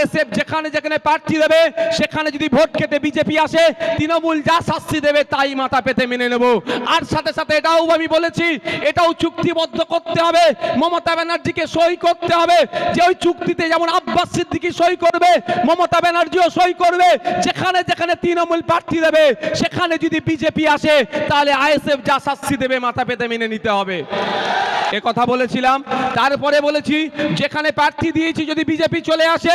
ISF যেখানে যেখানে প্রার্থী দেবে, সেখানে যদি ভোট কেটে বিজেপি আসে, তৃণমূল যা শাস্তি দেবে, তাই মাথা পেতে মেনে নেব। আর সাথে সাথে এটাও আমি বলেছি, এটাও চুক্তিবদ্ধ করতে হবে। মমতা ব্যানার্জিকে সই করতে হবে। যে ওই চুক্তিতে যেমন আব্বাস সিদ্দিকি সই করবে, মমতা ব্যানার্জিও সই করবে। যেখানে যেখানে তৃণমূল প্রার্থী দেবে, সেখানে যদি বিজেপি আসে, তাহলে আইএসএফ যা শাস্তি দেবে, মাথা পেতে মেনে নিতে হবে। কথা বলেছিলাম। তারপরে বলেছি, যেখানে প্রার্থী দিয়েছি, যদি বিজেপি চলে আসে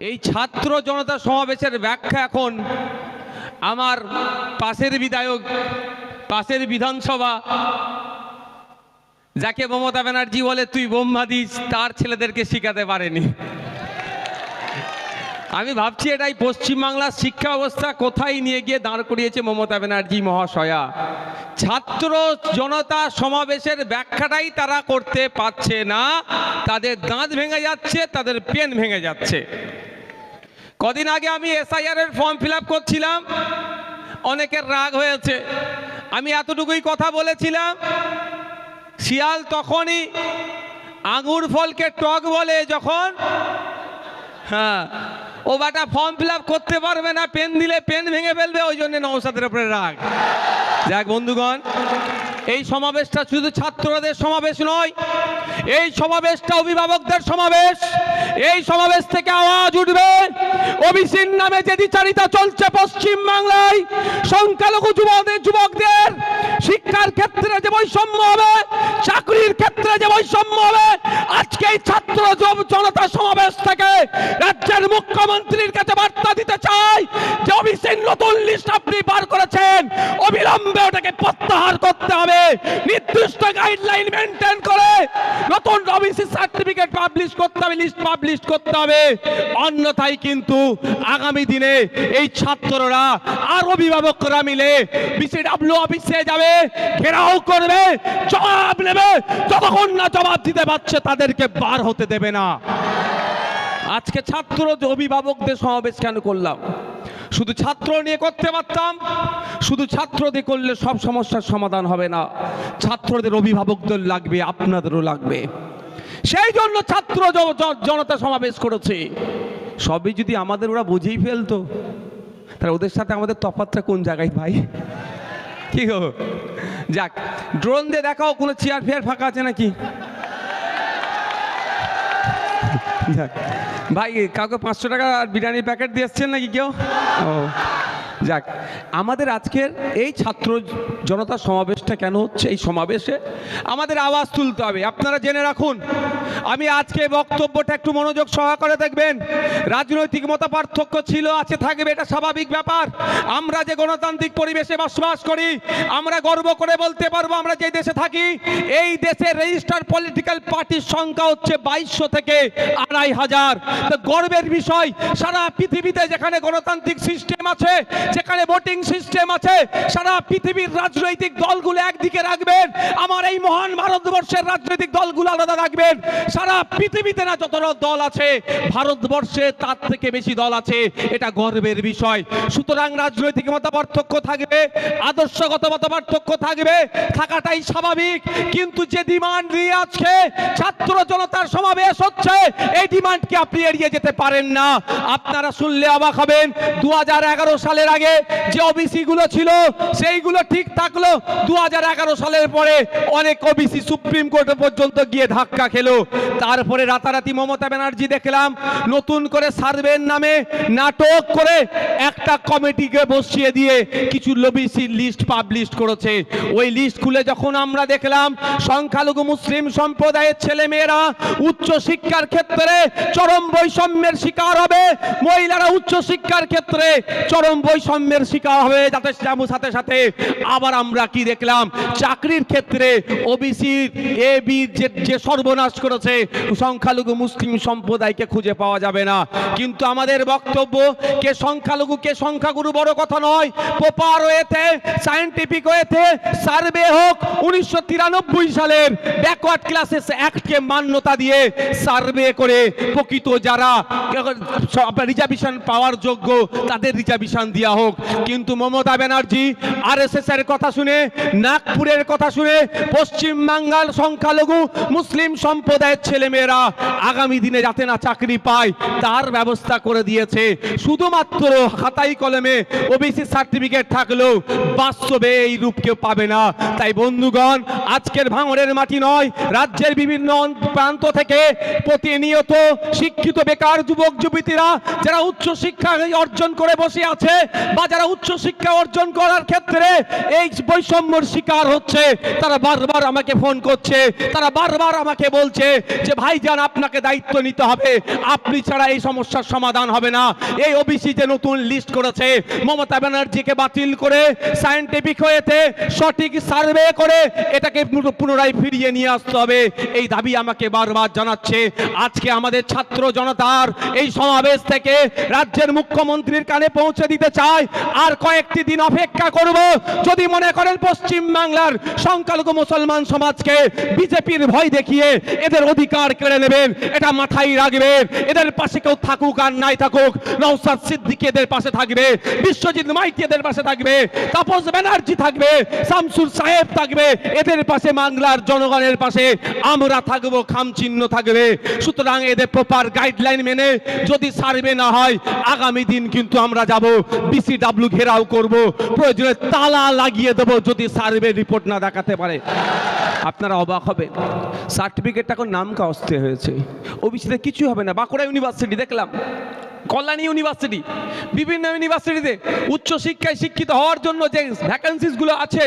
এই ছাত্র জনতা সমাবেশের ব্যাখ্যা এখন আমার পাশের বিধায়ক, পাশের বিধানসভা, যাকে মমতা ব্যানার্জি বলে তুই বোম্বা দিস, তার ছেলেদেরকে শিখাতে পারেনি। আমি ভাবছি এটাই পশ্চিমবাংলার শিক্ষা ব্যবস্থা কোথায় নিয়ে গিয়ে দাঁড় করিয়েছে মমতা ব্যানার্জি মহাশয়া। ছাত্র জনতা সমাবেশের ব্যাখ্যাটাই তারা করতে পারছে না, তাদের দাঁত ভেঙে যাচ্ছে, তাদের পেন ভেঙে যাচ্ছে। কদিন আগে আমি এসআইআর এর ফর্ম ফিল করছিলাম। অনেকের রাগ হয়েছে। আমি এতটুকুই কথা বলেছিলাম, শিয়াল তখনই আঙুর ফলকে টক বলে যখন হ্যাঁ ও বাটা ফর্ম ফিল করতে পারবে না পেন দিলে পেন ভেঙে ফেলবে, ওই জন্য নৌসাদের উপরে রাগ। যাক বন্ধুগণ, এই সমাবেশটা শুধু ছাত্রদের সমাবেশ নয়, এই সমাবেশটা অভিভাবকদের সমাবেশ। এই সমাবেশ থেকে আওয়াজ উঠবে। ওবিসির নামে যে দ্বিচারিতা চলছে পশ্চিম বাংলায়, সংখ্যালঘু যুবকদের যুবকদের শিক্ষার ক্ষেত্রে যে বৈষম্য হবে, চাকরির ক্ষেত্রে যে বৈষম্য হবে আজকে এই ছাত্র জন- জনতা সমাবেশ থেকে রাজ্যের মুখ্যমন্ত্রীর কাছে বার্তা দিতে চাই যে অভিষেক নতুন লিস্ট আপনি বার অবিলম্বে ওটাকে প্রত্যাহার করতে হবে। নির্দিষ্ট গাইডলাইন মেনটেন করে নতুন ওবিসি সার্টিফিকেট পাবলিশ করতে হবে লিস্ট পাবলিশ করতে হবে। অন্যথায় কিন্তু আগামী দিনে এই ছাত্ররা আর অভিভাবকরা মিলে বিসিডাব্লিউ অফিসে যাবে, ঘেরাও করবে, জবাব নেবে, যতক্ষণ না জবাব দিতে পারছে তাদেরকে বার হতে দেবে না। আজকে ছাত্র যে অভিভাবকদের সমাবেশ কেন করলাম? শুধু ছাত্র নিয়ে করতে পারতাম, শুধু ছাত্রদের করলে সব সমস্যার সমাধান হবে না। ছাত্রদের অভিভাবকদের লাগবে, আপনাদেরও লাগবে। সেই জন্য ছাত্র জনতা সমাবেশ করেছে। সবই যদি আমাদের ওরা বুঝেই ফেলতো, তাহলে ওদের সাথে আমাদের তফাৎটা কোন জায়গায় ভাই? কি গো? যাক ড্রোন দিয়ে দেখাও, কোনো চেয়ার ফেয়ার ফাঁকা আছে নাকি? যাক। ভাই কাউকে পাঁচশো টাকা বিরিয়ানির প্যাকেট দিয়ে নাকি কেউ? ও। যাক, আমাদের আজকের এই ছাত্র জনতা সমাবেশটা কেন হচ্ছে? এই সমাবেশে আমাদের আওয়াজ তুলতে হবে। আপনারা জেনে রাখুন, আমি আজকে বক্তব্যটা একটু মনোযোগ সহকারে দেখবেন। রাজনৈতিক মত পার্থক্য ছিল, আছে, থাকবে, এটা স্বাভাবিক ব্যাপার। আমরা যে গণতান্ত্রিক পরিবেশে বসবাস করি, আমরা গর্ব করে বলতে পারব, আমরা যে দেশে থাকি, এই দেশে রেজিস্টার পলিটিক্যাল পার্টির সংখ্যা হচ্ছে বাইশশো থেকে আড়াই হাজার। তো গর্বের বিষয়, সারা পৃথিবীতে যেখানে গণতান্ত্রিক সিস্টেম আছে যেখানে ভোটিং সিস্টেম আছে, সারা পৃথিবীর রাজনৈতিক দলগুলো একদিকে রাখবেন, আমার এই মহান ভারতবর্ষের রাজনৈতিক দলগুলো আলাদা রাখবেন। সারা পৃথিবীতে না যত দল আছে, ভারতবর্ষে তার থেকে বেশি দল আছে, এটা গর্বের বিষয়। সুতরাং রাজনৈতিক মত পার্থক্য থাকবে, আদর্শগত মত পার্থক্য থাকবে, থাকাটাই স্বাভাবিক। কিন্তু যে ডিমান্ড নিয়ে আজকে ছাত্র জনতার সমাবেশ হচ্ছে, এই ডিমান্ডকে আপনি এড়িয়ে যেতে পারেন না। আপনারা শুনলে অবাক হবেন দু হাজার এগারো সালের আগে যে ওবিসি গুলো ছিল, সেইগুলো ঠিক থাকল। দু সালের পরে অনেক ওবিসি সুপ্রিম কোর্টে পর্যন্ত গিয়ে ধাক্কা খেলো। তারপরে রাতারাতি মমতা ব্যানার্জি দেখলাম, নতুন করে সার্ভের নামে নাটক করে একটা কমিটিকে বসিয়ে দিয়ে কিছু লবিসির লিস্ট পাবলিশ করেছে। ওই লিস্ট খুলে যখন আমরা দেখলাম, সংখ্যালঘু মুসলিম সম্প্রদায়ের ছেলে মেয়েরা উচ্চ শিক্ষার ক্ষেত্রে চরম বৈষম্যের শিকার হবে, মহিলারা উচ্চ শিক্ষার ক্ষেত্রে চরম বৈষম্যের শিকার হবে, যাতে যেমন সাথে সাথে। আবার আমরা কি দেখলাম? চাকরির ক্ষেত্রে ওবিসির এ বি যে যে সর্বনাশ করেছে, সংখ্যালঘু মুসলিম সম্প্রদায়কে খুঁজে পাওয়া যাবে না। কিন্তু আমাদের বক্তব্য, কে সংখ্যালঘু, কে সংখ্যাগুরু বড় কথা নয়। প্রপার ওয়েতে সায়েন্টিফিক ওয়েতে সার্ভে হোক, উনিশশো তিরানব্বই সালের ব্যাকওয়ার্ড ক্লাসেস অ্যাক্টকে মান্যতা দিয়ে সার্ভে করে প্রকৃত যারা রিজার্ভেশন পাওয়ার যোগ্য, তাদের রিজার্ভেশন দেওয়া হোক। কিন্তু মমতা ব্যানার্জি আর এর কথা শুনে, নাগপুরের কথা শুনে, পশ্চিম বাঙ্গাল সংখ্যালঘু মুসলিম সম্প্রদায়ের ছেলেমেয়েরা আগামী দিনে যাতে না চাকরি পায়, তার ব্যবস্থা করে দিয়েছে। শুধুমাত্র খাতাই কলমে ওবিসি সার্টিফিকেট থাকলেও বাস্তবে এই রূপ কেউ পাবে না। তাই বন্ধুগণ, আজকের ভাঙড়ের মাটি নয়, রাজ্যের বিভিন্ন প্রান্ত থেকে প্রতিনিয়ত শিক্ষিত বেকার যুবক যুবতীরা যারা উচ্চ শিক্ষা অর্জন করে বসে আছে বা যারা উচ্চ শিক্ষা অর্জন করার ক্ষেত্রে এই বৈষম্যর শিকার হচ্ছে, তারা বারবার আমাকে ফোন করছে, তারা বারবার আমাকে বলছে যে, ভাইজান, আপনাকে দায়িত্ব নিতে হবে। আপনি ছাড়া এই সমস্যার সমাধান হবে না। এই ওবিসি যে নতুন লিস্ট করেছে, মমতা ব্যানার্জিকে বাতিল করে সায়েন্টিফিক হয়েতে সঠিক সার্ভে করে এটাকে পুনরায় ফিরিয়ে নিয়ে আসতে হবে। এই দাবি আমাকে বারবার জানাচ্ছে। আজকে আমাদের ছাত্র জনতার এই সমাবেশ থেকে রাজ্যের মুখ্যমন্ত্রীর কানে পৌঁছে দিতে চাই আর কয়েকটি দিন অপেক্ষা করব। যদি মনে করেন পশ্চিম বাংলার সংখ্যালঘু মুসলমান সমাজকে বিজেপির ভয় দেখিয়ে এদের অধিকার কেড়ে নেবেন, এটা মাথায় রাখবেন। এদের পাশে কেউ থাকুক আর নাই থাকুক নৌসাদ সিদ্দিকি এদের পাশে থাকবে, বিশ্বজিৎ মাইতি এদের পাশে থাকবে, তাপস ব্যানার্জি থাকবে শামসুর সাহেব থাকবে, এদের পাশে বাংলার জনগণের পাশে আমরা থাকব খাম চিহ্ন থাকবে। সুতরাং এদের প্রপার গাইডলাইন মেনে যদি সার্ভে না হয়, আগামী দিন কিন্তু আমরা যাব বিসিডাব্লিউ ঘেরাও করব। প্রয়োজনে তালা লাগিয়ে দেব যদি সার্ভে রিপোর্ট না দেখাতে পারে। আপনারা অবাক হবে সার্টিফিকেটটা এখন নাম কাস্তে হয়েছে। ওবিসিতে কিছু হবে না। বাঁকুড়া ইউনিভার্সিটি, দেখলাম। কল্যাণী ইউনিভার্সিটি, বিভিন্ন ইউনিভার্সিটিতে উচ্চ শিক্ষায় শিক্ষিত হওয়ার জন্য যে ভ্যাকেন্সিসগুলো আছে,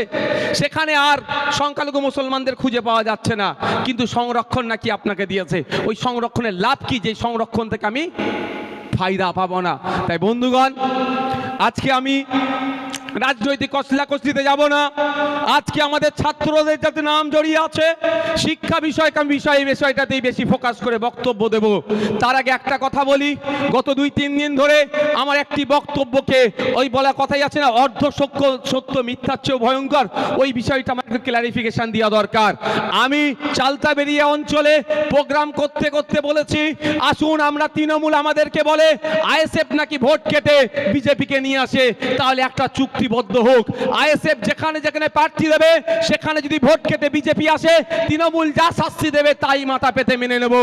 সেখানে আর সংখ্যালঘু মুসলমানদের খুঁজে পাওয়া যাচ্ছে না। কিন্তু সংরক্ষণ নাকি আপনাকে দিয়েছে। ওই সংরক্ষণের লাভ কি? যে সংরক্ষণ থেকে আমি ফায়দা পাবো না। তাই বন্ধুগণ আজকে আমি রাজনৈতিক কসলা কসলিতে যাব না। আজকে আমাদের ছাত্রদের যাতে নাম জড়িয়ে আছে, শিক্ষা বিষয় বিষয় বিষয়টাতেই বেশি ফোকাস করে বক্তব্য দেব। তার আগে একটা কথা বলি, গত দুই, তিন দিন ধরে আমার একটি বক্তব্যকে ওই বলা কথাই আছে না, অর্ধ সত্য সত্য মিথ্যার চেয়েও ভয়ঙ্কর, ওই বিষয়টা আমাকে ক্লারিফিকেশন দেওয়া দরকার। আমি চালতা বেরিয়া অঞ্চলে প্রোগ্রাম করতে করতে বলেছি, আসুন আমরা তৃণমূল আমাদেরকে বলে, আইএসএফ নাকি ভোট কেটে বিজেপিকে নিয়ে আসে, তাহলে একটা চুক্তিবদ্ধ হোক। আইএসএফ যেখানে যেখানে প্রার্থী দেবে, সেখানে যদি ভোট কেটে বিজেপি আসে, তৃণমূল যা শাস্তি দেবে, তাই মাথা পেতে মেনে নেব।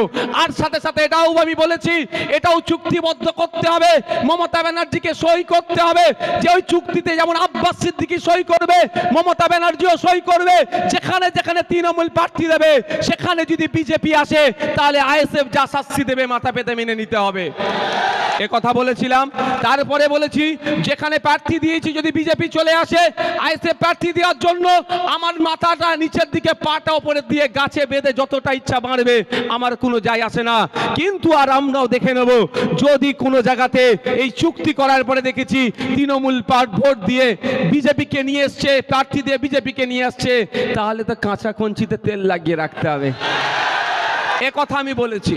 আর সাথে সাথে এটাও আমি বলেছি, এটাও চুক্তিবদ্ধ করতে হবে। মমতা ব্যানার্জিকে সই করতে হবে। যে ওই চুক্তিতে যেমন আব্বাস সিদ্দিকি সই করবে, মমতা ব্যানার্জিও সই করবে। যেখানে যেখানে তৃণমূল প্রার্থী দেবে, সেখানে যদি বিজেপি আসে, তাহলে আইএসএফ যা শাস্তি দেবে, মাথা পেতে মেনে নিতে হবে। এ কথা বলেছিলাম। তারপরে বলেছি, যেখানে প্রার্থী দিয়েছি, যদি বিজেপি চলে আসে আইসে প্রার্থী দেওয়ার জন্য আমার মাথাটা নিচের দিকে, পাটা ওপরের দিয়ে গাছে বেঁধে যতটা ইচ্ছা বাড়বে, আমার কোনো যায় আসে না। কিন্তু আর আমরাও দেখে নেব, যদি কোনো জায়গাতে এই চুক্তি করার পরে দেখেছি তৃণমূল পার্ট ভোট দিয়ে বিজেপিকে নিয়ে এসছে, প্রার্থী দিয়ে বিজেপিকে নিয়ে আসছে, তাহলে তো কাঁচা কঞ্চিতে তেল লাগিয়ে রাখতে হবে। এ কথা আমি বলেছি।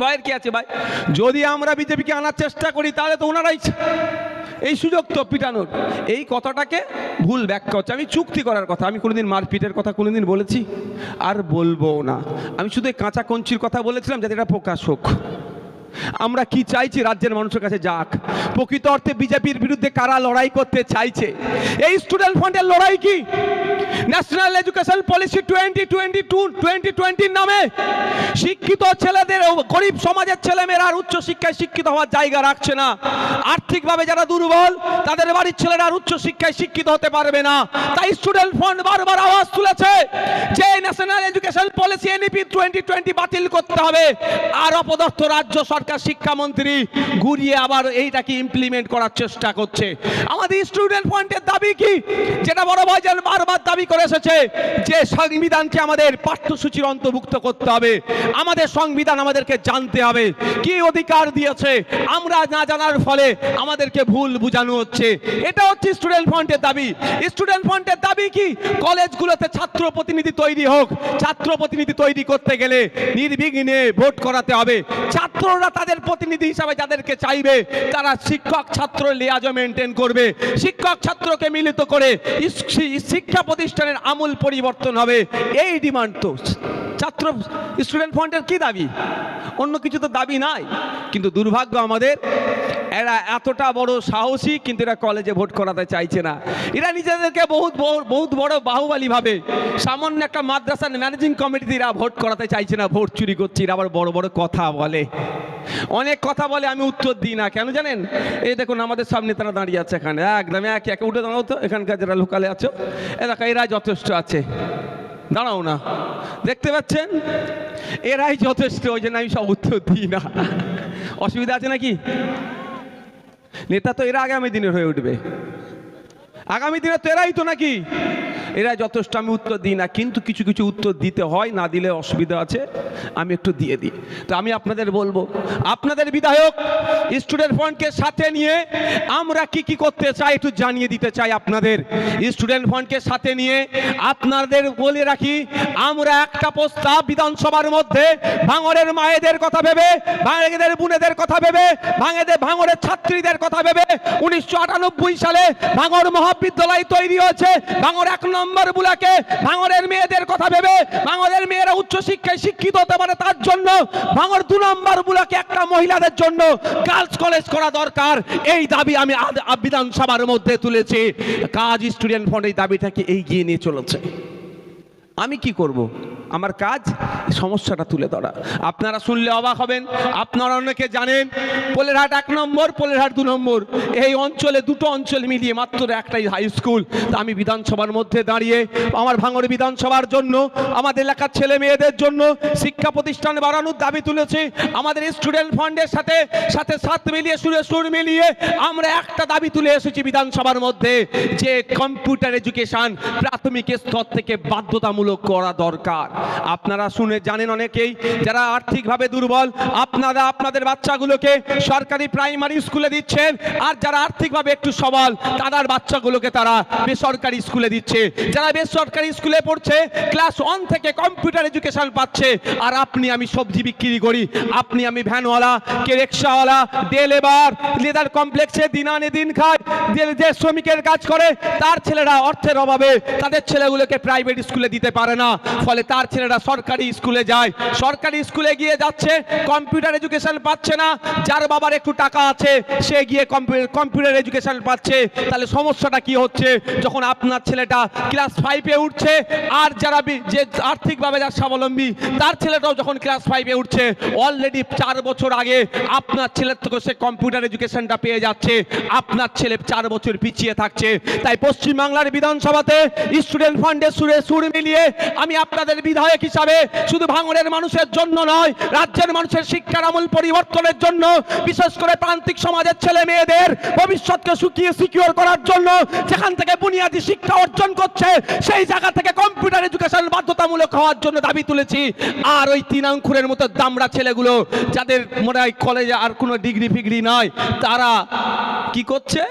ভাইয়ের কি আছে ভাই? যদি আমরা বিজেপিকে আনার চেষ্টা করি, তাহলে তো ওনারাই এই সুযোগ তো পিটানোর। এই কথাটাকে ভুল ব্যাখ্যা হচ্ছে। আমি চুক্তি করার কথা, আমি কোনোদিন মারপিটের কথা কোনোদিন বলেছি, আর বলব না। আমি শুধু কাঁচা কঞ্চির কথা বলেছিলাম যাতে এটা প্রকাশ হোক। আমরা কি চাইছি রাজ্যের মানুষের কাছে যাক? প্রকৃত অর্থে বিজেপির বিরুদ্ধে কারা লড়াই করতে চাইছে? এই স্টুডেন্ট ফান্ডের লড়াই কি? National education policy twenty twenty two twenty টোয়েন্টির নামে শিক্ষিত ছেলেদের গরিব সমাজের ছেলেমেয়েরা আর উচ্চ শিক্ষায় শিক্ষিত হওয়ার জায়গা রাখছে না। আর্থিকভাবে যারা দুর্বল, তাদের বাড়ির ছেলেরা আর উচ্চ শিক্ষায় শিক্ষিত হতে পারবে না। তাই স্টুডেন্ট ফান্ড বারবার আওয়াজ তুলেছে যে national education policy NEP twenty twenty বাতিল করতে হবে। আর অপদস্থ রাজ্য সরকার শিক্ষামন্ত্রী ঘুরিয়ে আবার এইটাকে ইমপ্লিমেন্ট করার চেষ্টা করছে। আমাদের স্টুডেন্ট ফান্ডের দাবি কি? যেটা বড় ভাইজান বারবার দাবি করে এসেছে যে সংবিধানকে আমাদের পাঠ্যসূচির অন্তর্ভুক্ত করতে হবে। আমাদের সংবিধান আমাদেরকে জানতে হবে। কি অধিকার দিয়েছে? আমরা না জানার ফলে আমাদেরকে ভুল বোঝানো হচ্ছে। এটা হচ্ছে স্টুডেন্ট ফ্রন্টের দাবি। স্টুডেন্ট ফ্রন্টের দাবি কি? কলেজগুলোতে ছাত্র প্রতিনিধি তৈরি হোক। ছাত্র প্রতিনিধি তৈরি করতে গেলে নির্বিঘ্নে ভোট করাতে হবে। ছাত্ররা তাদের প্রতিনিধি হিসাবে যাদেরকে চাইবে, তারা শিক্ষক ছাত্র লিয়াজও মেনটেন করবে। শিক্ষক ছাত্রকে মিলিত করে শিক্ষা শিক্ষা প্রতিষ্ঠানের আমূল পরিবর্তন হবে। এই ডিমান্ড তো। ছাত্র স্টুডেন্ট ফ্রন্টের কি দাবি? অন্য কিছু তো দাবি নাই। কিন্তু দুর্ভাগ্য আমাদের, এরা এতটা বড় সাহসী, কিন্তু এরা কলেজে ভোট করাতে চাইছে না। এরা নিজেদেরকে বহুত বহুত বড় বাহুবালী ভাবে, সামান্য একটা মাদ্রাসার ম্যানেজিং কমিটিতে এরা ভোট করাতে চাইছে না ভোট চুরি করছে। এরা আবার বড় বড় কথা বলে। অনেক কথা বলে আমি উত্তর দিই না। কেন জানেন? এই দেখুন, আমাদের সামনে তারা দাঁড়িয়ে আছে এখানে। একদম এক একে উঠে দাঁড়াও তো, এখানকার যারা লোকালে আছো এ দেখো এরা যথেষ্ট আছে। দাঁড়াও না। দেখতে পাচ্ছেন? এরাই যথেষ্ট, ওই জন্য আমি সব উত্তর দিই না। অসুবিধা আছে নাকি? নেতা তো এরা আগামী দিনের হয়ে উঠবে। আগামী দিনে তো এরাই তো নাকি? এরা যথেষ্ট, আমি উত্তর দিই না, কিন্তু কিছু কিছু উত্তর দিতে হয়, না দিলে অসুবিধা আছে, আমি একটু দিয়ে দিই। তো আমি আপনাদের বলব, আপনাদের বিধায়ক স্টুডেন্ট ফান্ডকে সাথে নিয়ে আমরা কি কি করতে চাই, একটু জানিয়ে দিতে চাই আপনাদের। স্টুডেন্ট ফান্ডকে সাথে নিয়ে আপনাদের বলে রাখি, আমরা একটা প্রস্তাব বিধানসভার মধ্যে ভাঙরের মায়েদের কথা ভেবে ভাঙেদের বোনেদের কথা ভেবে ভাঙেদের ভাঙরের ছাত্রীদের কথা ভেবে, উনিশশো আটানব্বই সালে ভাঙর মহাবিদ্যালয় তৈরি হয়েছে ভাঙর এক নম্বর বুলাকে ভাঙরের মেয়েদের কথা ভেবে ভাঙরের মেয়েরা উচ্চশিক্ষায় শিক্ষিত হতে পারে তার জন্য। ভাঙর দু নম্বর বুলাকে একটা মহিলাদের জন্য গার্লস কলেজ করা দরকার। এই দাবি আমি বিধানসভার মধ্যে তুলেছি। কাজ স্টুডেন্ট ফন্ড এই দাবিটাকে এগিয়ে নিয়ে চলেছে। আমি কি করব? আমার কাজ সমস্যাটা তুলে ধরা। আপনারা শুনলে অবাক হবেন, আপনারা অনেকে জানেন, পোলেরহাট এক নম্বর, পোলেরহাট দু নম্বর। এই অঞ্চলে, দুটো অঞ্চল মিলিয়ে মাত্র একটাই হাই স্কুল তা আমি বিধানসভার মধ্যে দাঁড়িয়ে, আমার ভাঙর বিধানসভার জন্য, আমাদের এলাকার ছেলে মেয়েদের জন্য শিক্ষা প্রতিষ্ঠান বাড়ানোর দাবি তুলেছি। আমাদের স্টুডেন্ট ফান্ডের সাথে সাথে সাত মিলিয়ে সুরে সুর মিলিয়ে আমরা একটা দাবি তুলে এসেছি বিধানসভার মধ্যে, যে কম্পিউটার এডুকেশন প্রাথমিক স্তর থেকে বাধ্যতামূলক করা দরকার। আপনারা শুনে জানেন অনেকেই, যারা আর্থিকভাবে দুর্বল, আপনারা আপনাদের বাচ্চাগুলোকে সরকারি প্রাইমারি স্কুলে দিচ্ছেন, আর যারা আর্থিকভাবে একটু সবল, তাদের বাচ্চাগুলোকে তারা বেসরকারি স্কুলে দিচ্ছে। যারা বেসরকারি স্কুলে পড়ছে, ক্লাস ওয়ান থেকে কম্পিউটার এডুকেশন পাচ্ছে, আর আপনি আমি সবজি বিক্রি করি, আপনি আমি ভ্যানওয়ালা কে রিক্সাওয়ালা ডে লেবার লেদার কমপ্লেক্সে দিন আনে দিন খায় যে- শ্রমিকের কাজ করে, তার ছেলেরা অর্থের অভাবে তাদের ছেলেগুলোকে প্রাইভেট স্কুলে দিতে পারে না, ফলে তার ছেলেরা সরকারি স্কুলে যায়। সরকারি স্কুলে গিয়ে যাচ্ছে কম্পিউটার এডুকেশন পাচ্ছে না। যার বাবার একটু টাকা আছে, সে গিয়ে কম্পিউটার এডুকেশন পাচ্ছে। তাহলে সমস্যাটা কি হচ্ছে? যখন আপনার ছেলেটা ক্লাস ফাইভে উঠছে, আর যারা যে আর্থিকভাবে যার স্বাবলম্বী, তার ছেলেটাও যখন ক্লাস ফাইভে উঠছে অলরেডি চার বছর আগে আপনার ছেলের থেকে সে কম্পিউটার এডুকেশনটা পেয়ে যাচ্ছে। আপনার ছেলে চার বছর পিছিয়ে থাকছে। তাই পশ্চিমবাংলার বিধানসভাতে স্টুডেন্ট ফান্ডের সুরে সুর মিলিয়ে আমি আপনাদের বিধায়ক হিসাবে শুধু ভাঙনের মানুষের জন্য নয়, রাজ্যের মানুষের শিক্ষার আমূল পরিবর্তনের জন্য, বিশেষ করে প্রান্তিক সমাজের ছেলে মেয়েদের ভবিষ্যৎকে সুখিয়ে সিকিউর করার জন্য যেখান থেকে বুনিয়াদী শিক্ষা অর্জন করছে, সেই জায়গা থেকে কম্পিউটার এডুকেশন বাধ্যতামূলক হওয়ার জন্য দাবি তুলেছি। আর ওই তিন অঙ্কুরের মতো দামড়া ছেলেগুলো, যাদের মনে হয় কলেজে আর কোনো ডিগ্রি ফিগ্রি নয়, তারা কি করছে?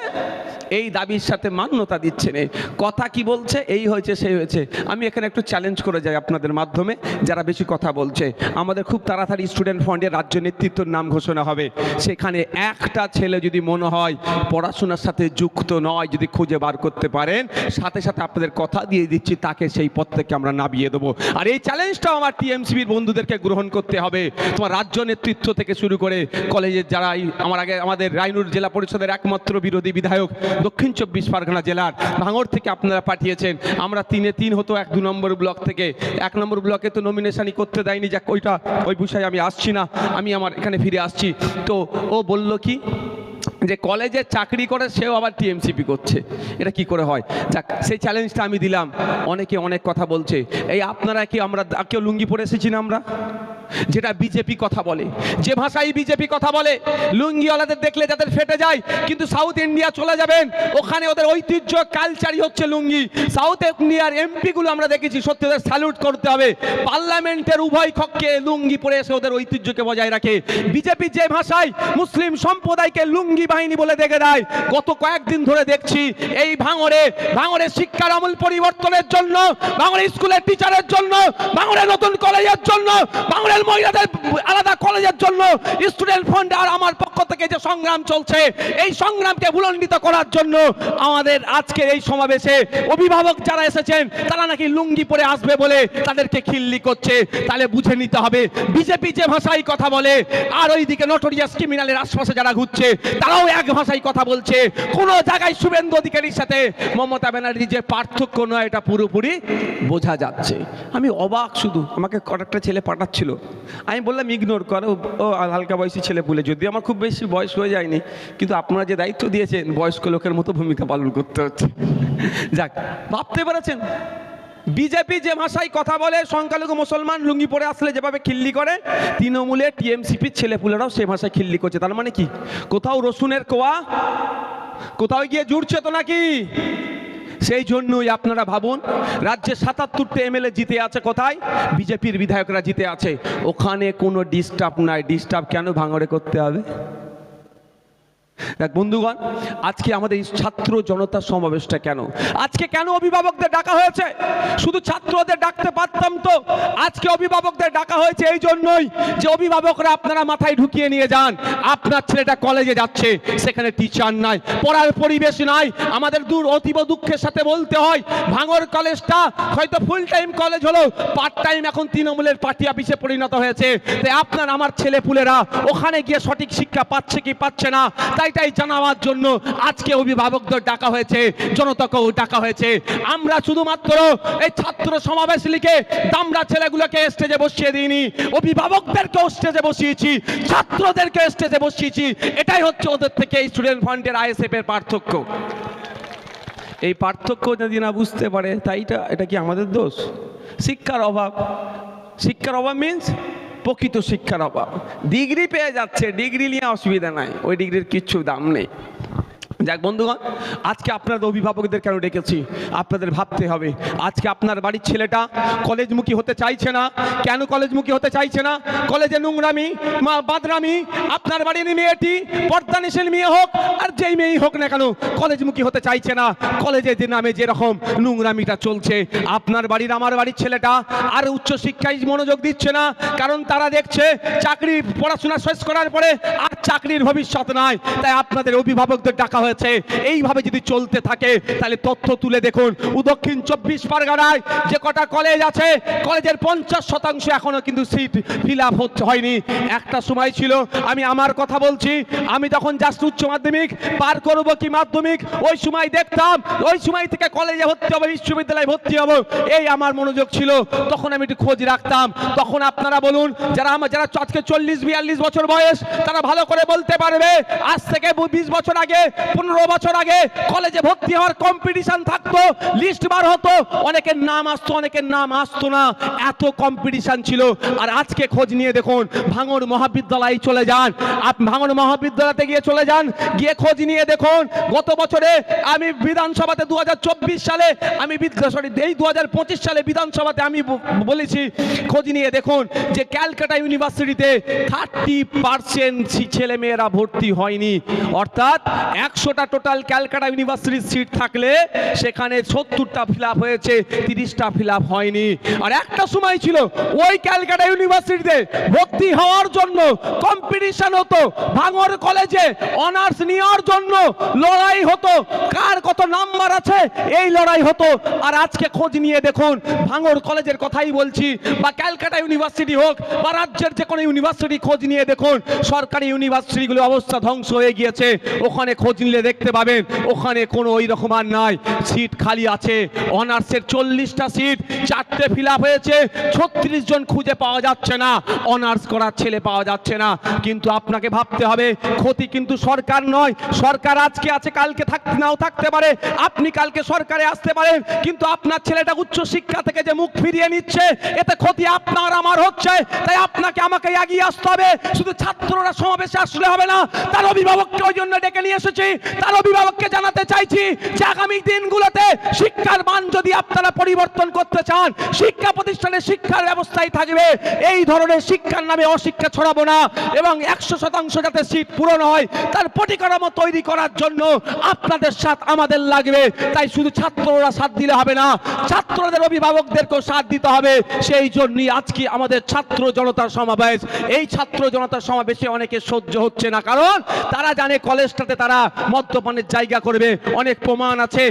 এই দাবির সাথে মান্যতা দিচ্ছে না। কথা কি বলছে? এই হয়েছে, সেই হয়েছে। আমি এখানে একটু চ্যালেঞ্জ করে যাই আপনাদের মাধ্যমে যারা বেশি কথা বলছে। আমাদের খুব তাড়াতাড়ি স্টুডেন্ট ফান্ডের রাজ্য নেতৃত্বর নাম ঘোষণা হবে। সেখানে একটা ছেলে যদি মনে হয় পড়াশোনার সাথে যুক্ত নয়, যদি খুঁজে বার করতে পারেন, সাথে সাথে আপনাদের কথা দিয়ে দিচ্ছি, তাকে সেই পথ থেকে আমরা নামিয়ে দেবো। আর এই চ্যালেঞ্জটাও আমার টিএমসিবির বন্ধুদেরকে গ্রহণ করতে হবে। তোমার রাজ্য নেতৃত্ব থেকে শুরু করে কলেজের যারা আমার আগে আমাদের রায়নুর জেলা পরিষদের একমাত্র বিরোধী বিধায়ক, দক্ষিণ চব্বিশ পরগনা জেলার ভাঙড় থেকে আপনারা পাঠিয়েছেন। আমরা তিনে তিন হতো এক দু নম্বর ব্লক থেকে, এক নম্বর ব্লকে তো নমিনেশনই করতে দেয়নি, যাক ওইটা, ওই বিষয়ে আমি আসছি না, আমি আমার এখানে ফিরে আসছি। তো ও বলল কি, যে কলেজে চাকরি করে সেও আবার টিএমসিপি করছে। এটা কি করে হয়? যাক, সেই চ্যালেঞ্জটা আমি দিলাম। অনেকে অনেক কথা বলছে। এই আপনারা কি আমরা কেউ লুঙ্গি পরে এসেছি না আমরা? যেটা বিজেপি কথা বলে। যে ভাষায় বিজেপি কথা বলে, লুঙ্গিওয়ালাদের দেখলে যাদের ফেটে যায়, কিন্তু সাউথ ইন্ডিয়া চলে যাবেন, ওখানে ওদের ঐতিহ্য কালচারই হচ্ছে লুঙ্গি। সাউথ ইন্ডিয়ার এমপিগুলো আমরা দেখেছি, সত্যি ওদের স্যালুট করতে হবে। পার্লামেন্টের উভয় কক্ষে লুঙ্গি পরে এসে ওদের ঐতিহ্যকে বজায় রাখে। বিজেপি যে ভাষায় মুসলিম সম্প্রদায়কে লুঙ্গি বাহিনী বলে দেখে দেয়, গত কয়েকদিন ধরে দেখছি, এই ভাঙড়ে ভাঙরে শিক্ষার আমূল পরিবর্তনের জন্য ভাঙড়ে স্কুলের টিচারের জন্য ভাঙড়ে নতুন কলেজের জন্য ভাঙড়ের মহিলাদের আলাদা কলেজের জন্য স্টুডেন্ট ফান্ড আর আমার পক্ষ থেকে যে সংগ্রাম চলছে, এই সংগ্রামকে ভুলণ্ডিত করার জন্য আমাদের আজকের এই সমাবেশে অভিভাবক যারা এসেছেন, তারা নাকি লুঙ্গি পরে আসবে বলে তাদেরকে খিল্লি করছে। তাহলে বুঝে নিতে হবে, বিজেপি যে ভাষায় কথা বলে, আর ওইদিকে নটোরিয়াস ক্রিমিনালের আশপাশে যারা ঘুরছে, তারাও এক ভাষায় কথা বলছে। কোন জায়গায় শুভেন্দু অধিকারীর সাথে মমতা ব্যানার্জি যে পার্থক্য নয়, এটা পুরোপুরি বোঝা যাচ্ছে। আমি অবাক শুধু, আমাকে কয়েকটা ছেলে পাঠাচ্ছিল। আমি বললাম ইগনোর করো। ও হালকা বয়সী ছেলে বলে যদি আমার খুব বেশি বয়স হয়ে যায়নি, কিন্তু আপনারা যে দায়িত্ব দিয়েছেন, বয়স্ক লোকের মতো ভূমিকা পালন করতে হচ্ছে। যাক, ভাবতে পেরেছেন? বিজেপি যে ভাষায় কথা বলে, সংখ্যালঘু মুসলমান লুঙ্গি পরে আসলে যেভাবে খিল্লি করে তৃণমূলে টিএমসিপির ছেলেপুলেরাও সে ভাষায় খিল্লি করছে। তার মানে কি? কোথাও রসুনের কোয়া? কোথাও গিয়ে জুড়ছে তো নাকি? সেই জন্যই আপনারা ভাবুন, রাজ্যে সাতাত্তরটা এমএলএ জিতে আছে কোথায়? বিজেপির বিধায়করা জিতে আছে। ওখানে কোনো ডিস্টার্ব নাই। ডিস্টার্ব কেন ভাঙড়ে করতে হবে? দেখ বন্ধুগণ, আজকে আমাদের ছাত্র জনতার সমাবেশটা কেন? আজকে কেন অভিভাবকদের ডাকা হয়েছে? শুধু ছাত্রদের ডাকতে পারতাম তো। আজকে অভিভাবকদের ডাকা হয়েছে এই জন্যই যে অভিভাবকরা আপনারা মাথায় ঢুকিয়ে নিয়ে যান। আপনার ছেলেটা কলেজে যাচ্ছে, সেখানে টিচার নাই, পড়ার পরিবেশ নাই। আমাদের দূর অতীব দুঃখের সাথে বলতে হয়, ভাঙর কলেজটা হয়তো ফুল টাইম কলেজ হলো পার্ট টাইম এখন তৃণমূলের পার্টি অফিসে পরিণত হয়েছে। তাই আপনার আমার ছেলে পুলেরা ওখানে গিয়ে সঠিক শিক্ষা পাচ্ছে কি পাচ্ছে না? তাই তাই জানাবার জন্য আজকে অভিভাবকদের ডাকা হয়েছে, জনতাকেও ডাকা হয়েছে। আমরা শুধুমাত্র এই ছাত্র সমাবেশ লিখে দামরা ছেলেগুলোকে স্টেজে বসিয়ে দিইনি, অভিভাবকদেরকেও স্টেজে বসিয়েছি, ছাত্রদেরকে স্টেজে বসিয়েছি। এটাই হচ্ছে ওদের থেকে স্টুডেন্ট ফান্ডের আইএসএফ এর পার্থক্য। এই পার্থক্য যদি না বুঝতে পারে, তাইটা, এটা কি আমাদের দোষ? শিক্ষার অভাব। শিক্ষার অভাব মিন্স প্রকৃত শিক্ষার অভাব। ডিগ্রি পেয়ে যাচ্ছে, ডিগ্রি নিয়ে অসুবিধা নাই। ওই ডিগ্রির কিচ্ছু দাম নেই। যাক, বন্ধুগণ, আজকে আপনাদের অভিভাবকদের কেন ডেকেছি? আপনাদের ভাবতে হবে। আজকে আপনার বাড়ির ছেলেটা কলেজমুখী হতে চাইছে না। কেন কলেজমুখী হতে চাইছে না? কলেজে নোংরামি, মা বাদরামি, আপনার বাড়ির মেয়েটি পর্দানিশীল মেয়ে হোক, আর যেই মেয়েই হোক না কেন, কলেজমুখী হতে চাইছে না। কলেজে যে নামে যেরকম নোংরামিটা চলছে, আপনার বাড়ির আমার বাড়ির ছেলেটা আর উচ্চ শিক্ষায় মনোযোগ দিচ্ছে না, কারণ তারা দেখছে চাকরি, পড়াশোনা শেষ করার পরে আর চাকরির ভবিষ্যৎ নাই, তাই আপনাদের অভিভাবকদের ডাকা হয়েছে। এইভাবে যদি চলতে থাকে, তাহলে তথ্য তুলে দেখুন। উ দক্ষিণ চব্বিশ পরগনায় যে কটা কলেজ আছে কলেজের পঞ্চাশ শতাংশ এখনও কিন্তু সিট ফিল আপ হচ্ছে, হয়নি। একটা সময় ছিল, আমি আমার কথা বলছি, আমি যখন জাস্ট উচ্চ মাধ্যমিক পার করব কি মাধ্যমিক, ওই সময় দেখতাম, ওই সময় থেকে কলেজে ভর্তি হবে, বিশ্ববিদ্যালয়ে ভর্তি হব, এই আমার মনোযোগ ছিল। তখন আমি একটু খোঁজ রাখতাম। তখন আপনারা বলুন, যারা আমার যারা আজকে চল্লিশ, বিয়াল্লিশ বছর বয়স, তারা ভালো করে বলতে পারবে। আজ থেকে বিশ বছর আগে, পনেরো বছর আগে কলেজে ভর্তি হওয়ার কম্পিটিশন থাকতো লিস্ট বার হতো। অনেকের নাম আসতো, অনেকের নাম আসতো না। এত কম্পিটিশন ছিল। আর আজকে খোঁজ নিয়ে দেখুন ভাঙর মহাবিদ্যালয়ে চলে যান। আপ ভাঙর মহাবিদ্যালয়তে গিয়ে চলে যান। গিয়ে খোঁজ নিয়ে দেখুন, গত বছরে আমি বিধানসভাতে দু হাজার চব্বিশ সালে, আমি সরি এই দু হাজার পঁচিশ সালে বিধানসভাতে আমি বলেছি, খোঁজ নিয়ে দেখুন যে ক্যালকাটা ইউনিভার্সিটিতে থার্টি পার্সেন্ট ছেলে মেয়েরা ভর্তি হয়নি। অর্থাৎ একশোটা টোটাল ক্যালকাটা ইউনিভার্সিটির সিট থাকলে সেখানে সত্তরটা ফিল হয়েছে, তিরিশটা ফিল হয়নি। আর একটা সময় ছিল, ওই ক্যালকাটা ইউনিভার্সিটিতে ভর্তি হওয়ার জন্য কম্পিটিশন হতো। ভাঙর কলেজে অনার্স নেওয়ার জন্য লড়াই হতো। কার কত নাম্বার আছে, এই লড়াই হতো। আর আজকে খোঁজ নিয়ে দেখুন, ভাঙর কলেজের কথাই বলছি, বা ক্যালকাটা ইউনিভার্সিটি হোক, বা রাজ্যের যে কোনো ইউনিভার্সিটি খোঁজ নিয়ে দেখুন, সরকারি ইউনিভার্সিটিগুলো অবস্থা ধ্বংস হয়ে গিয়েছে। ওখানে খোঁজ নিলে দেখতে পাবেন, ওখানে কোনো ওই রকম আর নাই। সিট খালি আছে, অনার্সের চল্লিশটা সিট, চারটে ফিল হয়েছে, ছত্রিশ জন খুঁজে পাওয়া যাচ্ছে না, অনার্স করার ছেলে পাওয়া যাচ্ছে না। কিন্তু আপনাকে ভাবতে হবে, ক্ষতি কিন্তু সরকার নয়। সরকার আজকে আছে, কালকে থাকতে নাও থাকতে পারে। আপনি কালকে সরকারে আসতে পারেন, কিন্তু আপনার ছেলেটা উচ্চ শিক্ষা থেকে যে মুখ ফিরিয়ে নিচ্ছে, এতে ক্ষতি আপনার আমার হচ্ছে। তাই আপনাকে আমাকে এগিয়ে আসতে হবে। শুধু ছাত্ররা সমাবেশে আসলে হবে না। তার অভিভাবককে ওই জন্য ডেকে নিয়ে এসেছি। তার অভিভাবককে জানাতে চাইছি যে আগামী দিনগুলোতে শিক্ষার মান যদি আপনারা পরিবর্তন করতে চান, শিক্ষা প্রতিষ্ঠানে শিক্ষার ব্যবস্থাই থাকবে। এই ধরনের শিক্ষার নামে অশিক্ষা ছড়াবো না এবং একশো শতাংশ যাতে সিট পূরণ হয়, তার পরিকাঠামো তৈরি করার জন্য আপনাদের সাথ আমাদের লাগবে। তাই শুধু ছাত্ররা সাথ দিলে হবে না, ছাত্রদের অভিভাবকদেরকেও সাথ দিতে হবে। সেই জন্যই আজকে আমাদের ছাত্র জনতার সমাবেশ। এই ছাত্র জনতার সমাবেশে অনেকে সহ্য হচ্ছে না। কারণ তারা জানে কলেজটাতে তারা মদ্যপানের জায়গা করবে। অনেক প্রমাণ আছে।